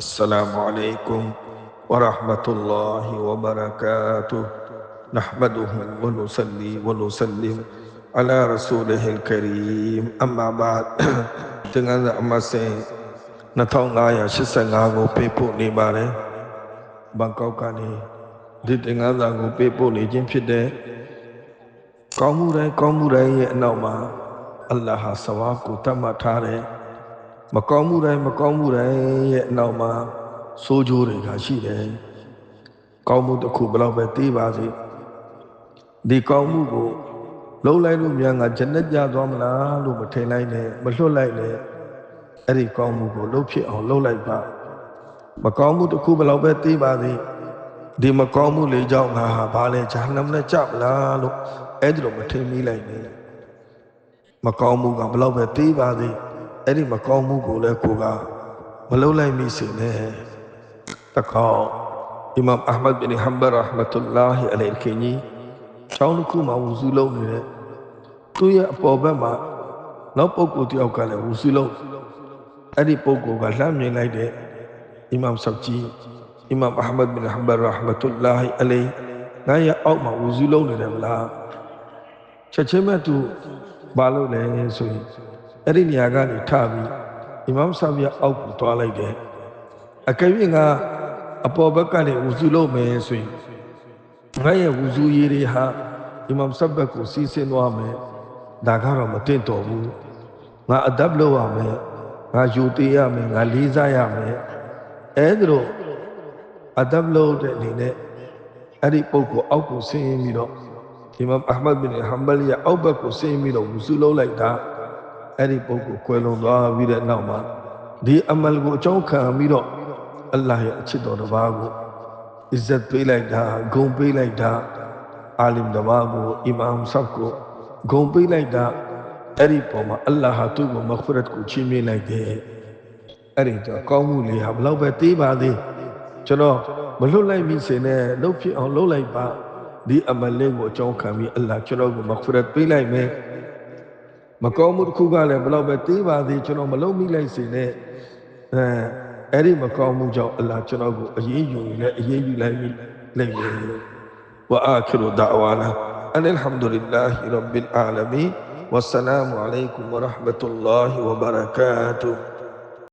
السلام عليكم ورحمة الله وبركاته نحمده ونصلي ونسلم على رسوله الكريم أما بعد တင်္ဂန်းအမစင်2585ကိုပေးပို့နေပါတယ်ဘန်ကောက်ကနေဒီတင်္ဂန်းစာကိုပေးပို့နေခြင်းဖြစ်တဲ့ကောင်းမှုတိုင်းကောင်းမှုတိုင်းရဲ့အနောက်မှာအလ္လာဟ်ဟာဆဝါကိုတတ်မှတ်ထားတယ် မကောင်းမှုတိုင်းမကောင်းမှုတိုင်းရဲ့အနောက်မှာဆိုးကျိုးတွေကရှိတယ်ကောင်းမှုတစ်ခုဘယ်တော့ပဲသိပါစေဒီကောင်းမှုကိုလုံးလိုက်လို့မြန်ကဂျနတ်ကြသွားမလားလို့မထင်လိုက်နဲ့မလွတ်လိုက်နဲ့အဲ့ဒီကောင်းမှုကိုလှုပ်ဖြစ်အောင်လှုပ်လိုက်ပါမကောင်းမှုတစ်ခုဘယ်တော့ပဲသိပါစေဒီမကောင်းမှုလေးကြောင့်ငါဟာဘာလဲဂျာနမ်နဲ့ကြမလားလို့အဲ့ဒီလိုမထင်မိလိုက်နဲ့မကောင်းမှုကဘယ်တော့ပဲသိပါစေ အဲ့ဒီမကောင်းမှုကိုလည်းကိုကမလှုပ်လိုက်မိစေနဲ့တခေါအီမမ်အာမတ်ဘင်ဟမ်ဘရရဟမတုလာဟီအလိုင်ခင်ကြီးချောင်းတစ်ခုမှာဝူစုလုံးနေတဲ့သူ့ရဲ့အပေါ်ဘက်မှာနောက်ပုဂ္ဂိုလ်တယောက်ကလည်းဝူစုလုံးအဲ့ဒီပုဂ္ဂိုလ်ကလှမ်းမြင်လိုက်တဲ့အီမမ်ဆောက်ကြီးအီမမ်အာမတ်ဘင်ဟမ်ဘရရဟမတုလာဟီအလိုင်ငါရဲ့အောက်မှာဝူစုလုံးနေတယ်မလားချက်ချင်းမဲ့သူဘာလို့လဲဆိုရင် အဲ့ဒီနေရာကနေထပြီးအီမမ်ဆာဘီအောက်ကိုတွားလိုက်တယ်အကယ်၍ငါအပေါ်ဘက်ကနေဝူစုလုပ်မယ်ဆိုရင်ငါရဲ့ဝူစုရည်တွေဟာအီမမ်ဆာဘက်ကိုစီးဆင်းသွားမယ်ဒါကတော့မတင့်တော်ဘူးငါအဒပ်လုပ်ရမယ်ငါယူတည်ရမယ်ငါလေးစားရမယ်အဲဒါလို့အဒပ်လုပ်တဲ့အနေနဲ့အဲ့ဒီပုဂ္ဂိုလ်အောက်ကိုဆင်းပြီးတော့အီမမ်အာမတ်ဘင်ဟမ်ဘလီရဲ့အောက်ဘက်ကိုဆင်းပြီးတော့ဝူစုလုပ်လိုက်တာ အဲ့ဒီပုဂ္ဂိုလ်ကွယ်လွန်သွားပြီးတဲ့နောက်မှာဒီအမလ်ကိုအကြောင်းခံပြီးတော့အလ္လာဟ်ရဲ့အချစ်တော်တစ်ပါးကိုအစ္စတ်ပေးလိုက်တာဂုဏ်ပေးလိုက်တာအာလင်တစ်ပါးကိုအီမမ်ဆပ်ကိုဂုဏ်ပေးလိုက်တာအဲ့ဒီပုံမှာအလ္လာဟ်ဟာသူ့ကိုမဂ်ဖရတ်ကိုချီးမြှင့်လိုက်တယ်အဲ့ဒီတော့ကောင်းမှုလေးဟာဘလောက်ပဲသေးပါသေးကျွန်တော်မလွတ်လိုက်မိစေနဲ့လှုပ်ဖြစ်အောင်လှုပ်လိုက်ပါဒီအမလ်လေးကိုအကြောင်းခံပြီးအလ္လာဟ်ကျွန်တော်ကိုမဂ်ဖရတ်ပေးလိုက်မယ် မကောင်းမှုတစ်ခုကလည်းဘလောက်ပဲသေးပါသေးကျွန်တော်မလုပ်မိလိုက်စေနဲ့အဲအဲ့ဒီမကောင်းမှုကြောင့်အလ္လာဟ်ကျွန်တော်ကိုအရေးယူနေအရေးယူလိုက်မိလိုက်မယ်ဝအာခိရဒါဝါနာအလဟမ်ဒူလ illah ရဘ်ဘီလ်အာလမီဝဆလာမုအ